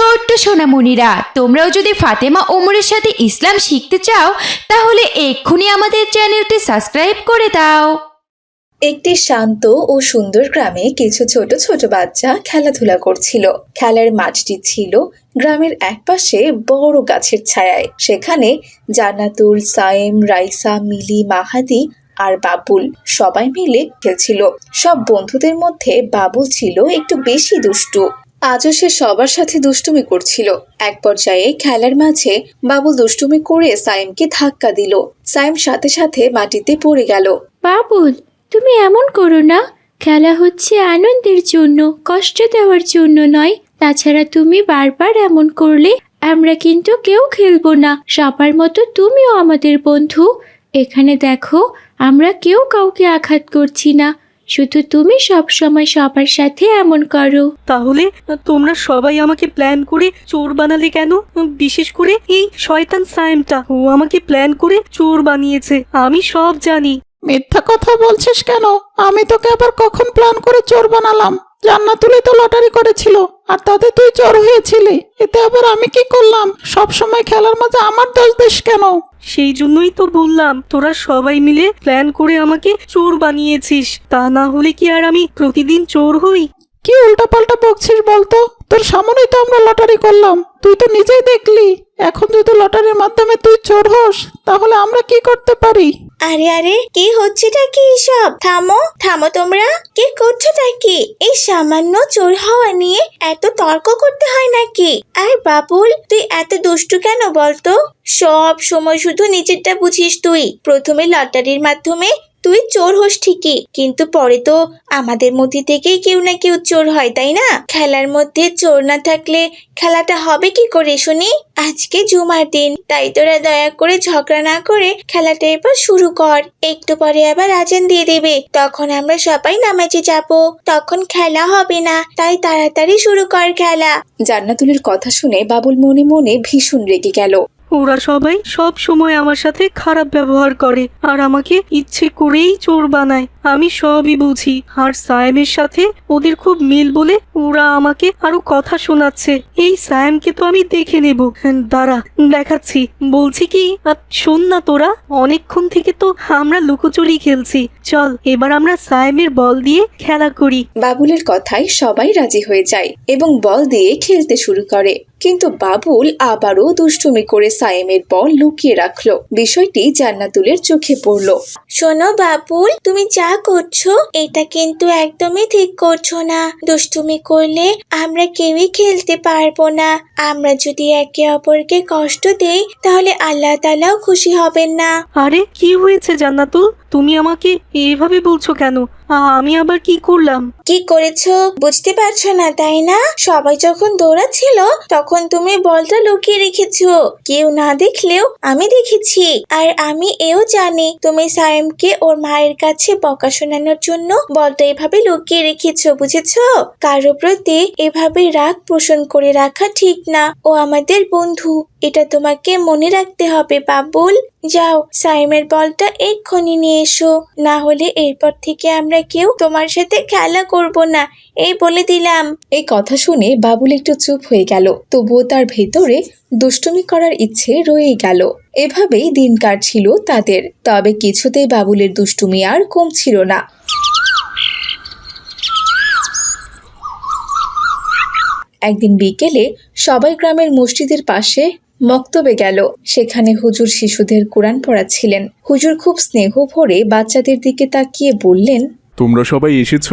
ছোট্ট সোনামণিরা, তোমরাও যদি ফাতেমা ওমরের সাথে ইসলাম শিখতে চাও, তাহলে এক্ষুনি আমাদের চ্যানেলটি সাবস্ক্রাইব করে দাও। একটি শান্ত ও সুন্দর গ্রামে কিছু ছোট ছোট বাচ্চা খেলাধুলা করছিল। খেলার মাঠটি ছিল গ্রামের একপাশে বড় গাছের ছায়ায়। সেখানে জান্নাতুল সাইম রাইসা, মিলি, মাহাদি আর বাবুল সবাই মিলে খেলছিল। সব বন্ধুদের মধ্যে বাবুল ছিল একটু বেশি দুষ্টু। আজও সে সবার সাথে দুষ্টুমি করছিল। এক পর্যায়ে খেলার মাঝে বাবুল দুষ্টুমি করে সাইমকে ধাক্কা দিল। সাইম সাথে সাথে মাটিতে পড়ে গেল। বাবুল, তুমি এমন করো না। খেলা হচ্ছে আনন্দের জন্য, কষ্ট দেওয়ার জন্য নয়। তাছাড়া তুমি বারবার এমন করলে আমরা কিন্তু কেউ খেলব না। সবার মতো তুমিও আমাদের বন্ধু। এখানে দেখো, আমরা কেউ কাউকে আঘাত করছি না। শুধু তুমি সব সময় সবার সাথে এমন করো। তাহলে তোমরা সবাই আমাকে প্ল্যান করে চোর বানালে কেন? বিশেষ করে এই শয়তান সায়েমটা। ও আমাকে প্ল্যান করে চোর বানিয়েছে আমি সব জানি। মিথ্যা কথা বলছিস কেন? আমি তোকে আবার কখন প্ল্যান করে চোর বানালাম? জান্নাতুলি তো লটারি করেছিল। আর তাতে তুই চোর হয়েছিলি এতে আবার আমি কি করলাম? সব সময় খেলার মাঝে আমার দোষ দিস কেন? সেই জন্যই তো বললাম তোরা সবাই মিলে প্ল্যান করে আমাকে চোর বানিয়েছিস। তা না হলে কি আর আমি প্রতিদিন চোর হই? কি উল্টাপাল্টা বকছিস বলতো? তোর সামনেই তো আমরা লটারি করলাম। তুই তো নিজেই দেখলি। এখন যদি লটারির মাধ্যমে তুই চোর হোস তাহলে আমরা কি করতে পারি? আরে আরে, কি হচ্ছেটা কি সব থামো থামো তোমরা। কি করছোটা কি? এই সামান্য চোর হওয়া নিয়ে এত তর্ক করতে হয় নাকি? আর বাবুল, তুই এত দুষ্টু কেন বলতো? সব সময় শুধু নিজেরটা বুঝিস তুই। প্রথমে লটারির মাধ্যমে তুই চোর হোস ঠিকই, কিন্তু পরে তো আমাদের মধ্যে থেকেই কেউ না কেউ চোর হয়, তাই না? খেলার মধ্যে চোর না থাকলে খেলাটা হবে কি করে শুনি? আজকে জুমার দিন, তাই তোরা দয়া করে ঝগড়া না করে খেলাটা এবার শুরু কর। একটু পরে আবার আজান দিয়ে দেবে। তখন আমরা সবাই নামাজে যাব। তখন খেলা হবে না, তাই তাড়াতাড়ি শুরু কর খেলা। জান্নাতুলের কথা শুনে বাবুল মনে মনে ভীষণ রেগে গেল। ওরা সবাই সব সময় আমার সাথে খারাপ ব্যবহার করে আর আমাকে ইচ্ছে করেই চোর বানায়। আমি সবই বুঝি আর সায়েমের সাথে ওদের খুব মিল বলে ওরা আমাকে আরও কথা শোনাচ্ছে। এই সায়েমকে তো আমি দেখে নেব। হ্যাঁ, দাঁড়া দেখাচ্ছি। বলছি কি শোন না তোরা অনেকক্ষণ থেকে তো আমরা লুকোচুরি খেলছি। চল এবার আমরা সায়েমের বল দিয়ে খেলা করি। বাবুলের কথায় সবাই রাজি হয়ে যায় এবং বল দিয়ে খেলতে শুরু করে। কিন্তু বাবুল আবারও দুষ্টুমি করে সায়েমের বল লুকিয়ে রাখল। বিষয়টি জান্নাতুলের চোখে পড়ল। শোনো বাবুল তুমি যা করছ এটা কিন্তু একদমই ঠিক করছ না। দুষ্টুমি করলে আমরা কেউই খেলতে পারব না। আমরা যদি একে অপরকে কষ্ট দেই তাহলে আল্লাহ তালাও খুশি হবেন না। আরে কি হয়েছে জান্নাতুল? তুমি আমাকে এভাবে বলছো কেন? আমি আবার কি করলাম? কি করেছ? বুঝতে পারছ না, তাই না? সবাই যখন দৌড়াচ্ছিল তখন তুমি বলটা লুকিয়ে রেখেছো। কেউ না দেখলেও আমি দেখেছি। আর আমি এও জানি, তুমি সায়েমকে ওর মায়ের কাছে বকা শোনানোর জন্য বলটা এভাবে লুকিয়ে রেখেছো, বুঝেছ? কারও প্রতি এভাবে রাগ পোষণ করে রাখা ঠিক না। ও আমাদের বন্ধু। এটা তোমাকে মনে রাখতে হবে, বাবুল। যাও, সাইমের বলটা এক্ষুনি নিয়ে এসো। না হলে এরপর থেকে আমরা কেউ তোমার সাথে খেলা করব না, এই বলে দিলাম। এই কথা শুনে বাবুল একটু চুপ হয়ে গেল। তবুও তার ভেতরে দুষ্টুমি করার ইচ্ছে রয়েই গেল। এভাবেই দিন কাটছিল তাদের। তবে কিছুতেই বাবুলের দুষ্টুমি আর কমছিল না। একদিন বিকেলে সবাই গ্রামের মসজিদের পাশে মক্তবে গেল। সেখানে হুজুর শিশুদের কোরআন পড়াচ্ছিলেন। হুজুর খুব স্নেহ ভরে বাচ্চাদের দিকে তাকিয়ে বললেন, তোমরা সবাই এসেছ?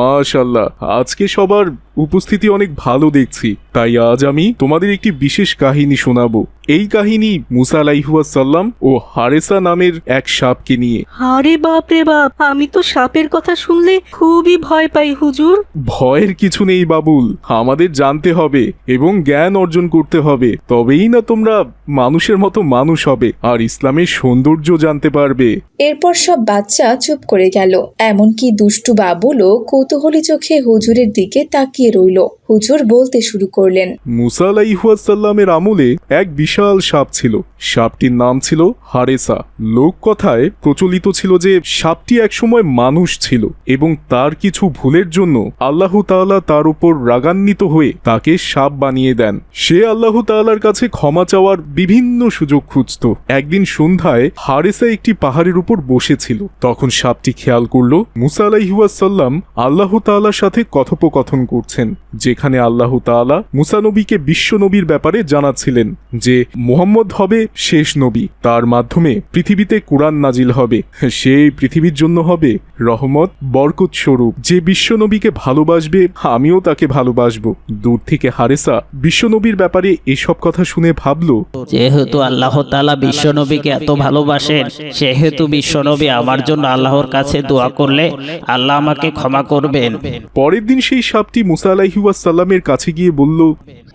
মাশাল্লাহ আজকে সবার উপস্থিতি অনেক ভালো দেখছি। তাই আজ আমি তোমাদের একটি বিশেষ কাহিনী শোনাবো। এই কাহিনী মুসা আলাইহুয়াসাল্লাম ও হারেসা নামের এক সাপকে নিয়ে। আরে বাপ রে বাপ আমি তো সাপের কথা শুনলে খুবই ভয় পাই হুজুর। ভয়ের কিছু নেই বাবুল আমাদের জানতে হবে এবং জ্ঞান অর্জন করতে হবে। তবেই না তোমরা মানুষের মতো মানুষ হবে আর ইসলামের সৌন্দর্য জানতে পারবে। এরপর সব বাচ্চা চুপ করে গেল। এমনকি দুষ্টু বাবুলও কৌতূহলী চোখে হুজুরের দিকে তাকিয়ে তাকিয়ে রইল। হুজুর বলতে শুরু করলেন, মুসা আলাইহাসাল্লামের আমলে এক বিশাল সাপ ছিল। সাপটির নাম ছিল হারেসা। লোক কথায় প্রচলিত ছিল যে, সাপটি একসময় মানুষ ছিল এবং তার কিছু ভুলের জন্য আল্লাহ তাআলা তার উপর রাগান্বিত হয়ে তাকে সাপ বানিয়ে দেন। সে আল্লাহ তাআলার কাছে ক্ষমা চাওয়ার বিভিন্ন সুযোগ খুঁজত। একদিন সন্ধ্যায় হারেসা একটি পাহাড়ের উপর বসেছিল। তখন সাপটি খেয়াল করল, মুসা আলাইহাসাল্লাম আল্লাহ তাআলার সাথে কথোপকথন করছেন যেখানে আল্লাহ তাআলা মুসা নবীকে বিশ্ব নবীর ব্যাপারে জানাচ্ছিলেন যে মোহাম্মদ হবে শেষ নবী তার মাধ্যমে পৃথিবীতে কোরআন নাজিল হবে। সেই পৃথিবীর জন্য হবে রহমত বরকত স্বরূপ যে বিশ্ব নবীকে ভালোবাসবে আমিও তাকে ভালোবাসবো। দূর থেকে হারেসা বিশ্ব নবীর ব্যাপারে এসব কথা শুনে ভাবলো যেহেতু আল্লাহ তালা বিশ্বনবীকে এত ভালোবাসেন সেহেতু বিশ্বনবী আমার জন্য আল্লাহর কাছে দোয়া করলে আল্লাহ আমাকে ক্ষমা করবেন। পরের দিন সেই সাপটি মুসা আলাইহুয়াসাল্লামের কাছে গিয়ে বলল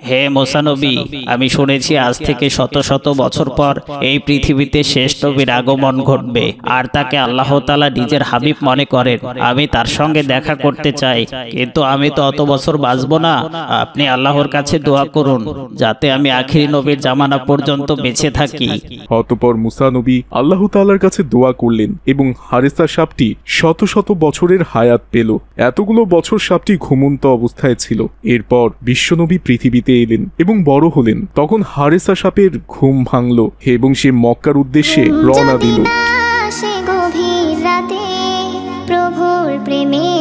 হে মোসানবী আমি শুনেছি আজ থেকে শত শত বছর পর এই পৃথিবীতে শেষ নবীর আগমন ঘটবে আর তাকে আল্লাহ তালা নিজের হাবিব মনে করেন। আমি তার সঙ্গে দেখা করতে চাই কিন্তু আমি তো অত বছর বাঁচব না। আপনি আল্লাহর কাছে দোয়া করুন যাতে আমি আখিরি নবীর জামানা পর্যন্ত বেঁচে থাকি। অতপর মুসা নবী আল্লাহ তাআলার কাছে দোয়া করলেন এবং হারেসা সাপটি শত শত বছরের হায়াত পেল। এতগুলো বছর সাপটি ঘুমন্ত অবস্থায় ছিল। এরপর বিশ্বনবী পৃথিবীতে এলেন এবং বড় হলেন। তখন হারেসা সাপের ঘুম ভাঙল এবং সে মক্কার উদ্দেশ্যে রওনা দিল।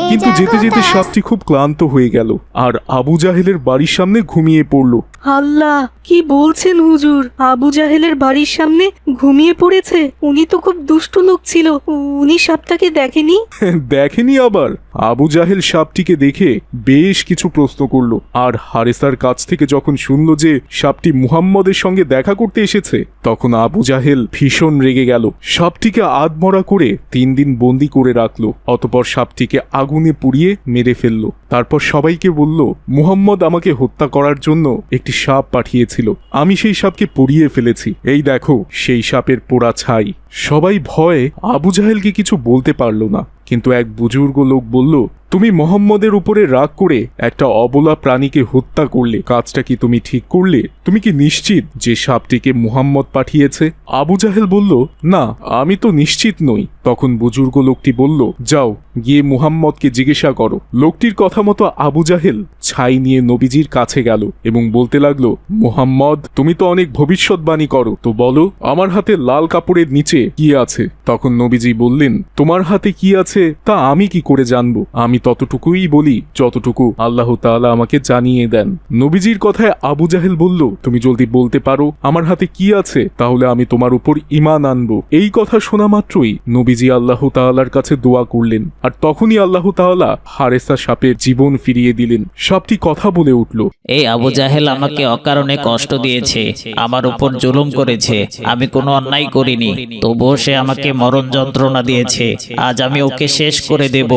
কিন্তু যেতে যেতে সাপটি খুব ক্লান্ত হয়ে গেল। আর আবু জাহেলের বাড়ির সামনে ঘুমিয়ে পড়ল। আল্লাহ কি বলছেন হুজুর? আবু জাহেলের বাড়ির সামনে ঘুমিয়ে পড়েছে। উনি তো খুব দুষ্টু লোক ছিল। উনি সাপটাকে দেখেনি? দেখেনি আবার। আবু জাহেল সাপটিকে দেখে বেশ কিছু প্রশ্ন করল। আর হারেসার কাছ থেকে যখন শুনল যে সাপটি মুহাম্মদের সঙ্গে দেখা করতে এসেছে তখন আবু জাহেল ভীষণ রেগে গেল। সাপটিকে আধমরা করে তিন দিন বন্দি করে রাখল। অতপর সাপটিকে আগুনে পুড়িয়ে মেরে ফেলল। তারপর সবাইকে বলল, মুহাম্মদ আমাকে হত্যা করার জন্য একটি সাপ পাঠিয়েছিল। আমি সেই সাপকে পুড়িয়ে ফেলেছি। এই দেখো, সেই সাপের পোড়া ছাই। সবাই ভয়ে আবু জাহেলকে কিছু বলতে পারল না। কিন্তু এক বুজুর্গ লোক বলল, তুমি মোহাম্মদের উপরে রাগ করে একটা অবলা প্রাণীকে হত্যা করলে, কাজটা কি তুমি ঠিক করলে? তুমি কি নিশ্চিত যে সাপটিকে মুহাম্মদ পাঠিয়েছে? আবু জাহেল বলল, না, আমি তো নিশ্চিত নই। তখন বুজুর্গ লোকটি বলল, যাও গিয়ে মুহাম্মদকে জিজ্ঞাসা করো। লোকটির কথা মতো আবু জাহেল ছাই নিয়ে নবীজির কাছে গেল এবং বলতে লাগল, মুহাম্মদ, তুমি তো অনেক ভবিষ্যৎবাণী করো। তো বলো, আমার হাতে লাল কাপড়ের নিচে কি আছে? তখন নবীজি বললেন, তোমার হাতে কি আছে তা আমি কি করে জানব? আমি ততটুকুই বলি যতটুকু আল্লাহ তাআলা আমাকে জানিয়ে দেন। নবীজির কথায় আবু জাহেল বলল, তুমি জলদি বলতে পারো আমার হাতে কি আছে, তাহলে আমি তোমার উপর ইমান আনব। এই কথা শোনা মাত্রই নবীজি আল্লাহ তাআলার কাছে দোয়া করলেন। আর তখনই আল্লাহ তাআলা হারেসা সাপের জীবন ফিরিয়ে দিলেন। সাপটি কথা বলে উঠল এই আবু জাহেল আমাকে অকারণে কষ্ট দিয়েছে আমার উপর জুলুম করেছে আমি কোনো অন্যায় করিনি তবুও সে আমাকে মরণ যন্ত্রণা দিয়েছে আজ আমি ওকে শেষ করে দেব।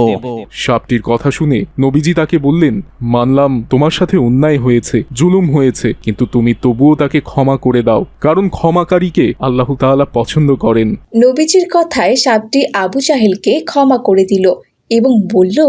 সাপটির কথা শুনে নবীজি তাকে বললেন মানলাম তোমার সাথে অন্যায় হয়েছে জুলুম হয়েছে কিন্তু তুমি তবুও তাকে ক্ষমা করে দাও কারণ ক্ষমাকারীকে আল্লাহ তাআলা পছন্দ করেন। নবীজির কথায় সাপটি আবু জাহেলকে ক্ষমা করে দিল। এবং বলল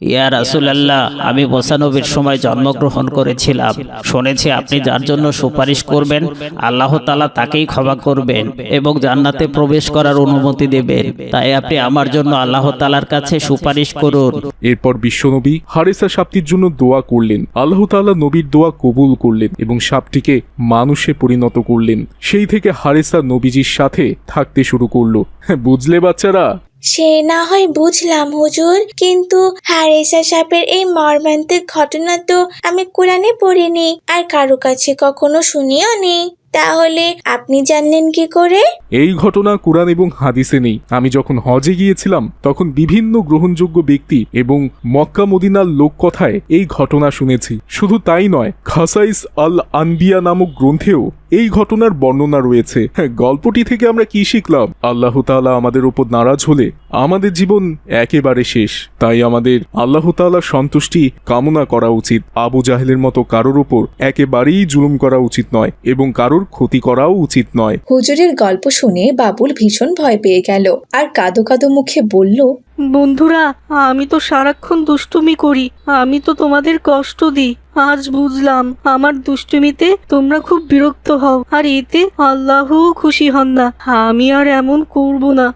ইয়া রাসুলাল্লাহ আমি মোসানবীর সময় জন্মগ্রহণ করেছিলাম। শুনেছি আপনি যার জন্য সুপারিশ করবেন আল্লাহ তালা তাকেই ক্ষমা করবেন এবং জান্নাতে প্রবেশ করার অনুমতি দেবেন। তাই আপনি আমার জন্য আল্লাহ তালার কাছে সুপারিশ করুন। এরপর বিশ্বনবী হারেসা সাপটির জন্য দোয়া করলেন। আল্লাহ তাআলা নবীর দোয়া কবুল করলেন এবং সাপটিকে মানুষে পরিণত করলেন। সেই থেকে হারেসা নবীজির সাথে থাকতে শুরু করল। বুঝলে বাচ্চারা? সে না হয় বুঝলাম, হুজুর। কিন্তু হারেসা সাপের এই মর্মান্তিক ঘটনা তো আমি কোরআনে পড়িনি আর কারও কাছে কখনো শুনিও নি। তাহলে আপনি জানলেন কি করে? এই ঘটনা কোরআন এবং হাদিসে নেই। আমি যখন হজে গিয়েছিলাম, তখন বিভিন্ন গ্রহণযোগ্য ব্যক্তি এবং মক্কা মদিনার লোক কথায় এই ঘটনা শুনেছি। শুধু তাই নয়, খাসাইস আল আনবিয়া নামক গ্রন্থেও এই ঘটনার বর্ণনা রয়েছে। হ্যাঁ, গল্পটি থেকে আমরা কি শিখলাম? আল্লাহ তাআলা আমাদের উপর নারাজ হলে আমাদের জীবন একেবারে শেষ। তাই আমাদের আল্লাহ তাআলার সন্তুষ্টি কামনা করা উচিত। আবু জাহেলের মতো কারোর উপর একেবারেই জুলুম করা উচিত নয় এবং কারোর ক্ষতি করাও উচিত নয়। হুজুরের গল্প শুনে বাবুল ভীষণ ভয় পেয়ে গেল। আর কাদো কাদো মুখে বলল বন্ধুরা, আমি তো সারাক্ষণ দুষ্টুমি করি। আমি তো তোমাদের কষ্ট দিই। আজ বুঝলাম, আমার দুষ্টুমিতে তোমরা খুব বিরক্ত হও, আর এতে আল্লাহও খুশি হন না। আমি আর এমন করব না।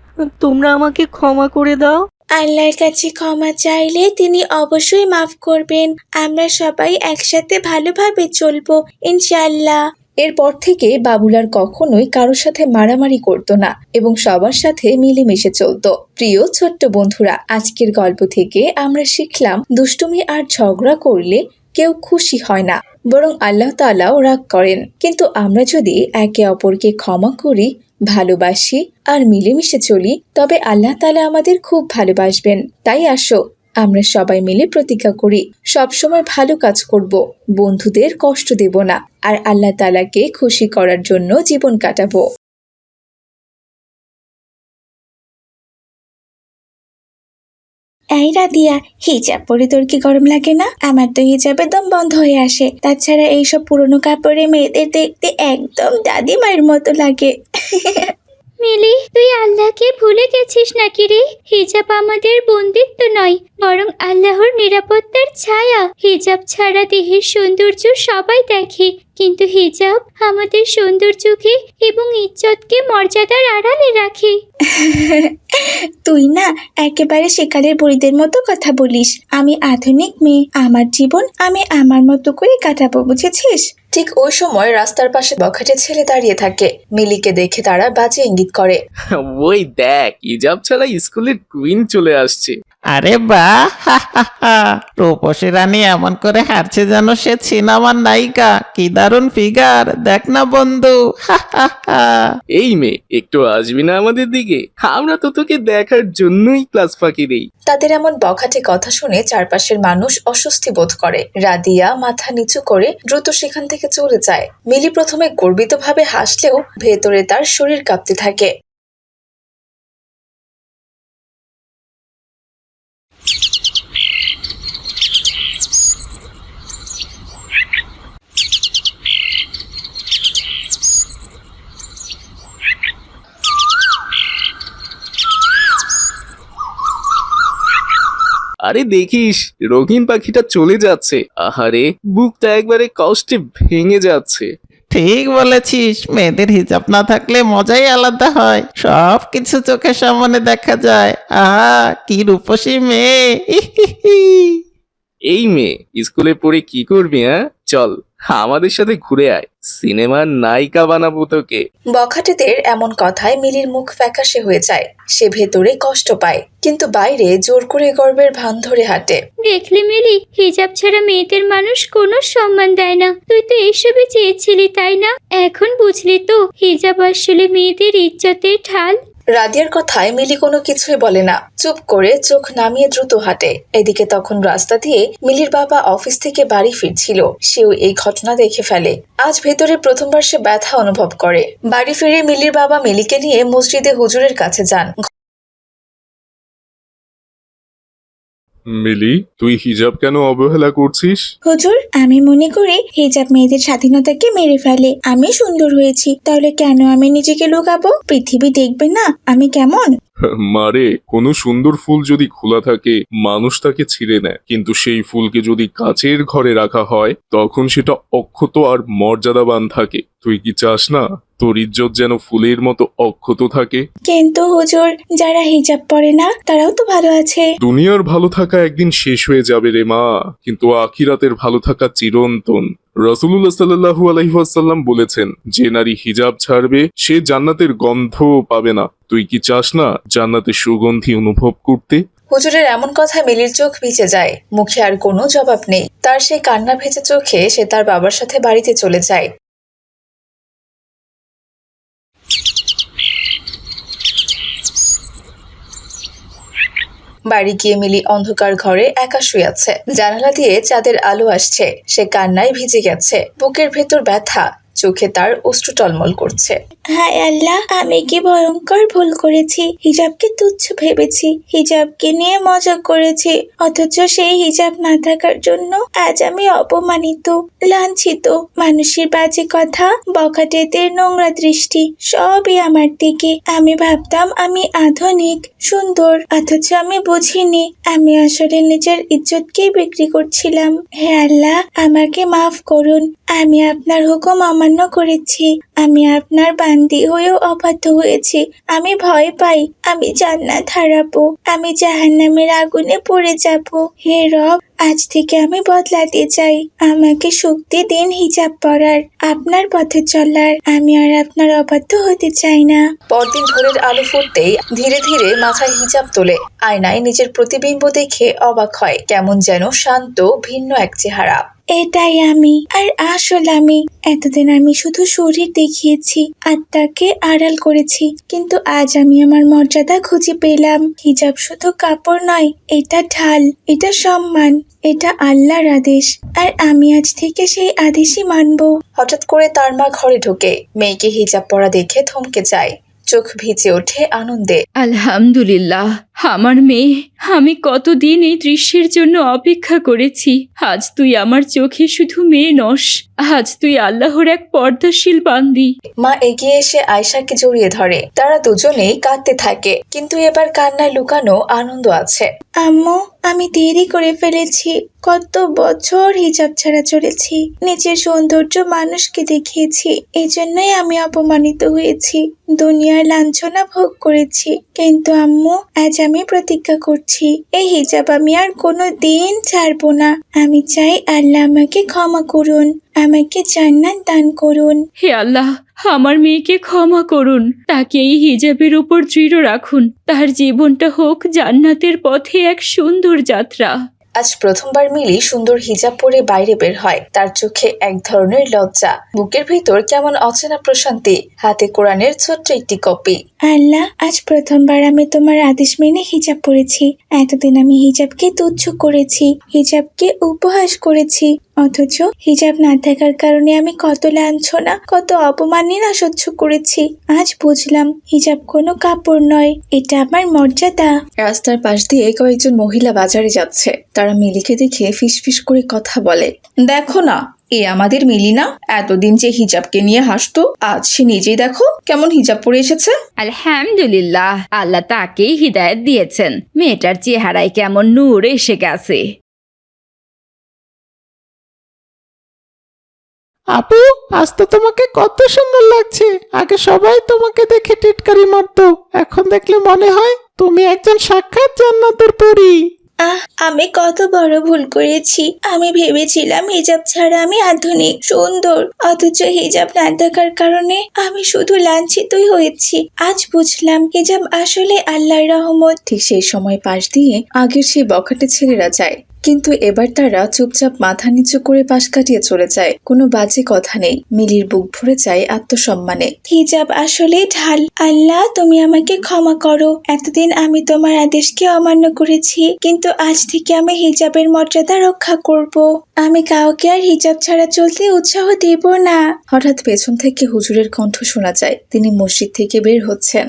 তোমরা আমাকে ক্ষমা করে দাও। আল্লাহর কাছে ক্ষমা চাইলে তিনি অবশ্যই মাফ করবেন। আমরা সবাই একসাথে ভালোভাবে চলবো ইনশাল্লাহ এরপর থেকে বাবুল আর কখনোই কারোর সাথে মারামারি করত না এবং সবার সাথে মিলেমিশে চলতো। প্রিয় ছোট্ট বন্ধুরা, আজকের গল্প থেকে আমরা শিখলাম, দুষ্টুমি আর ঝগড়া করলে কেউ খুশি হয় না, বরং আল্লাহ তাআলাও রাগ করেন। কিন্তু আমরা যদি একে অপরকে ক্ষমা করি, ভালোবাসি আর মিলেমিশে চলি, তবে আল্লাহ তাআলা আমাদের খুব ভালোবাসবেন। তাই আসো আমরা সবাই মিলে প্রতিজ্ঞা করি, সবসময় ভালো কাজ করব, বন্ধুদের কষ্ট দেব না, আর আল্লাহ তাআলাকে খুশি করার জন্য জীবন কাটাবো। এই রাদিয়া, হিজাব পরে তোর কি গরম লাগে না? আমার তো হিজাবের দম বন্ধ হয়ে আসে। তাছাড়া এইসব পুরনো কাপড়ে মেয়েদের দেখতে একদম দাদিমায়ের মতো লাগে। মিলি, তুই আল্লাহকে ভুলে গেছিস নাকি রে? হিজাব আমাদের বন্দিত্ব নয়, বরং আল্লাহর নিরাপত্তার ছায়া। হিজাব ছাড়া দেহের সৌন্দর্য সবাই দেখে, কিন্তু হিজাব আমাদের সৌন্দর্যকে এবং ইজ্জতকে মর্যাদার আড়ালে রাখে। তুই না একেবারে সেকালের বুড়িদের মতো কথা বলিস। আমি আধুনিক মেয়ে, আমার জীবন আমি আমার মতো করে কাটাবো, বুঝেছিস? ঠিক ওই সময় রাস্তার পাশে বখাটে ছেলে দাঁড়িয়ে থাকে। মিলিকে দেখে তারা বাজে ইঙ্গিত করে। ওই দেখ, ইজাব ছাড়া স্কুলের কুইন চলে আসছে। আরে বাহ রূপসী রানী এমন করে হারছে যেন সে সিনেমার নায়িকা। কি দারুণ ফিগার দেখ না বন্ধু এই মেয়ে একটু আসবি না আমাদের দিকে? আমরা তো তোকে দেখার জন্যই ক্লাস ফাঁকি দেই। তাদের এমন বখাটে কথা শুনে চারপাশের মানুষ অস্বস্তি বোধ করে। রাদিয়া মাথা নিচু করে দ্রুত সেখান থেকে চলে যায়। মিলি প্রথমে গর্বিতভাবে হাসলেও ভেতরে তার শরীর কাঁপতে থাকে। আরে দেখিস, রঙিন পাখিটা চলে যাচ্ছে। আহারে, বুকটা একবারে কষ্টে ভেঙে যাচ্ছে। ঠিক বলেছিস, মেয়েদের হিজাব না থাকলে মজাই আলাদা হয়। সব কিছু চোখের সামনে দেখা যায়। আহা, কি রূপসী মেয়ে। এই মেয়ে স্কুলে পড়ে কি করবি হ্যাঁ? চল আমাদের সাথে ঘুরে আয়। সিনেমার নায়িকা বানাবো তোকে। বখাটেদের এমন কথায় মিলির মুখ ফ্যাকাশে হয়ে যায়। সে ভেতরে কষ্ট পায় কিন্তু বাইরে জোর করে গর্বের ভান ধরে হাঁটে। দেখলি মিলি হিজাব ছাড়া মেয়েদের মানুষ কোনো সম্মান দেয় না। তুই তো এইসবই চেয়েছিলি তাই না? এখন বুঝলি তো হিজাব আসলে মেয়েদের ইজ্জতের ঢাল। রাদিয়ার কথায় মিলি কোনো কিছুই বলে না। চুপ করে চোখ নামিয়ে দ্রুত হাঁটে। এদিকে তখন রাস্তা দিয়ে মিলির বাবা অফিস থেকে বাড়ি ফিরছিল। সেও এই ঘটনা দেখে ফেলে। আজ ভেতরে প্রথমবার সে ব্যথা অনুভব করে। বাড়ি ফিরে মিলির বাবা মিলিকে নিয়ে মসজিদে হুজুরের কাছে যান। মিলি তুই হিজাব কেন অবহেলা করছিস? হুজুর আমি মনে করি হিজাব মেয়েদের স্বাধীনতাকে মেরে ফেলে। আমি সুন্দর হয়েছি তাহলে কেন আমি নিজেকে লুকাবো? পৃথিবী দেখবে না আমি কেমন? মারে কোনো সুন্দর ফুল যদি খোলা থাকে মানুষ তাকে ছিঁড়ে নেয়। কিন্তু সেই ফুলকে যদি কাচের ঘরে রাখা হয় তখন সেটা অক্ষত আর মর্যাদাবান থাকে। তুই কি চাস না? তোর ইজ্জত যেন ফুলের মতো অক্ষত থাকে। কিন্তু হুজুর যারা হিজাব পরে না তারাও তো ভালো আছে। দুনিয়ার ভালো থাকা একদিন শেষ হয়ে যাবে রে মা। কিন্তু আখিরাতের ভালো থাকা চিরন্তন। রসুল্লাহ সাল্লাহু আলহিহাসাল্লাম বলেছেন যে নারী হিজাব ছাড়বে সে জান্নাতের গন্ধ পাবে না। তুই কি চাস না জান্নাতের সুগন্ধি অনুভব করতে? হুজুরের এমন কথা মিলির চোখ ভিজে যায়। মুখে আর কোনো জবাব নেই। তার সেই কান্না ভেজে চোখে সে তার বাবার সাথে বাড়িতে চলে যায়। বাড়ি গিয়ে মিলি অন্ধকার ঘরে একা শুয়ে আছে। জানালা দিয়ে চাঁদের আলো আসছে। সে কান্নায় ভিজে গেছে। বুকের ভেতর ব্যথা। চোখে তার অশ্রু টলমল করছে। হায় আল্লাহ, আমি কি ভয়ঙ্কর ভুল করেছি? হিজাবকে তুচ্ছ ভেবেছি, হিজাবকে নিয়ে মজা করেছি। অথচ সেই হিজাব না থাকার জন্য আজ আমি অপমানিত, লাঞ্ছিত। মানুষের বাজে কথা, বখাটেদের নোংরা দৃষ্টি, সবই আমার দিকে। আমি ভাবতাম আমি আধুনিক, সুন্দর, অথচ আমি বুঝিনি, আমি আসলে নিজের ইজ্জতকেই বিক্রি করছিলাম। হে আল্লাহ, আমাকে মাফ করুন, আমি আপনার হুকুম অমান্য করেছি। আমি আপনার বান্দি হয়েও অবাধ্য হয়েছি। আমি ভয় পাই। আমি জান্নাত হারাবো। আমি জাহান্নামের আগুনে পড়ে যাব। হে রব, আজ থেকে আমি বদলাতে চাই। আমাকে শক্তি দিন হিজাব পরার। আপনার পথে চলার। আমি আর আপনার অবাধ্য হতে চাই না। পরদিন ভোরের আলো ফুটতেই ধীরে ধীরে মাথায় হিজাব তোলে। আয়নায় নিজের প্রতিবিম্ব দেখে অবাক হয়। কেমন যেন শান্ত, ভিন্ন এক চেহারা। এটাই আমি, আর আসল আমি। এতদিন আমি শুধু শরীর দেখিয়েছি, আত্মাকে আড়াল করেছি, কিন্তু আজ আমি আমার মর্যাদা খুঁজে পেলাম। হিজাব শুধু কাপড় নয়, এটা ঢাল, এটা সম্মান, এটা আল্লাহর আদেশ। আর আমি আজ থেকে সেই আদেশই মানবো। হঠাৎ করে তার মা ঘরে ঢোকে, মেয়েকে হিজাব পরা দেখে থমকে যায়। চোখ ভিজে ওঠে আনন্দে। আলহামদুলিল্লাহ আমার মেয়ে আমি কতদিন এই দৃশ্যের জন্য অপেক্ষা করেছি? আজ তুই আমার চোখে শুধু মেয়ে নস আজ তুই আল্লাহর এক পর্দাশীল বান্দি। মা এগিয়ে এসে আয়শাকে জড়িয়ে ধরে। তারা দুজনেই কাঁদতে থাকে কিন্তু এবার কান্নায় লুকানো আনন্দ আছে। আম্মু আমি দেরি করে ফেলেছি। কত বছর হিজাব ছাড়া চলেছি। নিজের সৌন্দর্য মানুষকে দেখিয়েছি এই জন্যই আমি অপমানিত হয়েছি। দুনিয়ার লাঞ্ছনা ভোগ করেছি। কিন্তু আম্মু, আজ আমি প্রতিজ্ঞা করছি, এই হিজাব আমি আর কোনো দিন ছাড়বো না। আমি চাই আল্লাহ আমাকে ক্ষমা করুন, আমাকে জান্নাত দান করুন। হে আল্লাহ, আমার মেয়েকে ক্ষমা করুন। তাকে এই হিজাবের উপর দৃঢ় রাখুন। তার জীবনটা হোক জান্নাতের পথে এক সুন্দর যাত্রা। আজ প্রথমবার মিলি সুন্দর হিজাব পরে বাইরে বের হয়। তার চোখে এক ধরনের লজ্জা। বুকের ভিতর কেমন অচেনা প্রশান্তি। হাতে কোরআনের ছোট্ট একটি কপি। আল্লাহ, আজ প্রথমবার আমি তোমার আদেশ মেনে হিজাব পরেছি এতদিন আমি হিজাবকে তুচ্ছ করেছি, হিজাবকে উপহাস করেছি। অথচ হিজাব না থাকার কারণে আমি কত লাঞ্ছনা, কত অপমাননা সহ্য করেছি। আজ বুঝলাম হিজাব কোনো কাপড় নয়, এটা আমার মর্যাদা। রাস্তার পাশ দিয়ে কয়েকজন মহিলা বাজারে যাচ্ছে। তারা মিলিকে দেখে ফিসফিস করে কথা বলে। দেখো না এ আমাদের মিলি না এতদিন যে হিজাবকে নিয়ে হাসতো আজ সে নিজেই দেখো কেমন হিজাব পরে এসেছে। আলহামদুলিল্লাহ আল্লাহ তাকেই হৃদায়ত দিয়েছেন। মেয়েটার চেহারায় কেমন নূর এসে গেছে। আপু আজ তো তোমাকে কত সুন্দর লাগছে। আগে সবাই তোমাকে দেখে টিটকারি মারতো। এখন দেখলে মনে হয় তুমি একজন সাক্ষাৎ জান্নাতের পরী। আহ, আমি কত বড় ভুল করেছি। আমি ভেবেছিলাম হিজাব ছাড়া আমি আধুনিক, সুন্দর, অথচ হিজাব না থাকার কারণে আমি শুধু লাঞ্ছিতই হয়েছি। আজ বুঝলাম হিজাব আসলে আল্লাহর রহমত। ঠিক সেই সময় পাশ দিয়ে আগের সেই বখাটে ছেলেরা যায়। কিন্তু এবার তারা চুপচাপ মাথা নিচু করে পাশ কাটিয়ে চলে যায়। কোনো বাজে কথা নেই। মিলির বুক ভরে যায় আত্মসম্মানে। হিজাব আসলে ঢাল। আল্লাহ, তুমি আমাকে ক্ষমা করো। এতদিন আমি তোমার আদেশকে অমান্য করেছি, কিন্তু আজ থেকে আমি হিজাবের মর্যাদা রক্ষা করব। আমি কাউকে আর হিজাব ছাড়া চলতে উৎসাহ দেব না। হঠাৎ পেছন থেকে হুজুরের কণ্ঠ শোনা যায়। তিনি মসজিদ থেকে বের হচ্ছেন।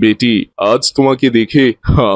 বেটি, আজ তোমাকে দেখে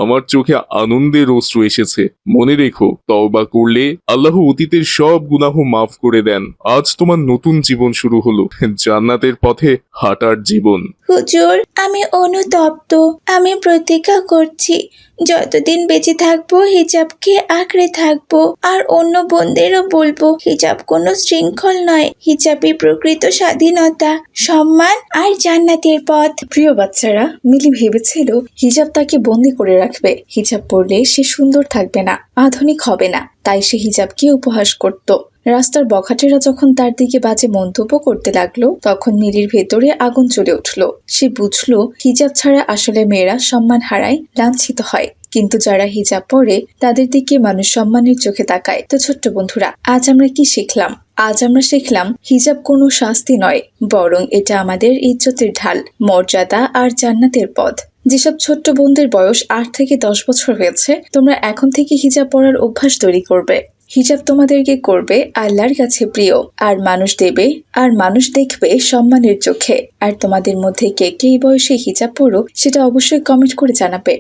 আমার চোখে আনন্দের অশ্রু এসেছে। মনে রেখো তওবা করলে আল্লাহ অতীতের সব গুনাহ মাফ করে দেন। আজ তোমার নতুন জীবন শুরু হলো। জান্নাতের পথে হাঁটার জীবন। হুজুর, আমি অনুতপ্ত। আমি প্রতিজ্ঞা করছি, যতদিন বেঁচে থাকব, হিজাবকে আঁকড়ে থাকব। আর অন্য বোনদেরও বলব, হিজাব কোনো শৃঙ্খল নয়। হিজাবই প্রকৃত স্বাধীনতা, সম্মান আর জান্নাতের পথ। প্রিয় বাচ্চারা, মিলি ভেবেছিল হিজাব তাকে বন্দি করে রাখবে। হিজাব পরলে সে সুন্দর থাকবে না, আধুনিক হবে না। তাই সে হিজাবকে উপহাস করত। রাস্তার বখাটেরা যখন তার দিকে বাজে মন্তব্য করতে লাগল, তখন মিলির ভেতরে আগুন চলে উঠল। সে বুঝলো, হিজাব ছাড়া আসলে মেয়েরা সম্মান হারায়, লাঞ্ছিত হয়। কিন্তু যারা হিজাব পরে, তাদের দিকে মানুষ সম্মানের চোখে তাকায়। তো ছোট্ট বন্ধুরা, আজ আমরা কি শিখলাম? আজ আমরা শিখলাম, হিজাব কোনো শাস্তি নয়, বরং এটা আমাদের ইজ্জতের ঢাল, মর্যাদা আর জান্নাতের পথ। যেসব ছোট্ট বোনদের বয়স আট থেকে দশ বছর হয়েছে, তোমরা এখন থেকে হিজাব পরার অভ্যাস তৈরি করবে। হিজাব তোমাদেরকে করবে আল্লাহর কাছে প্রিয়। আর মানুষ দেবে, আর মানুষ দেখবে সম্মানের চোখে। আর তোমাদের মধ্যে কে কে এই বয়সে হিজাব পড়ো সেটা অবশ্যই কমেন্ট করে জানাবে।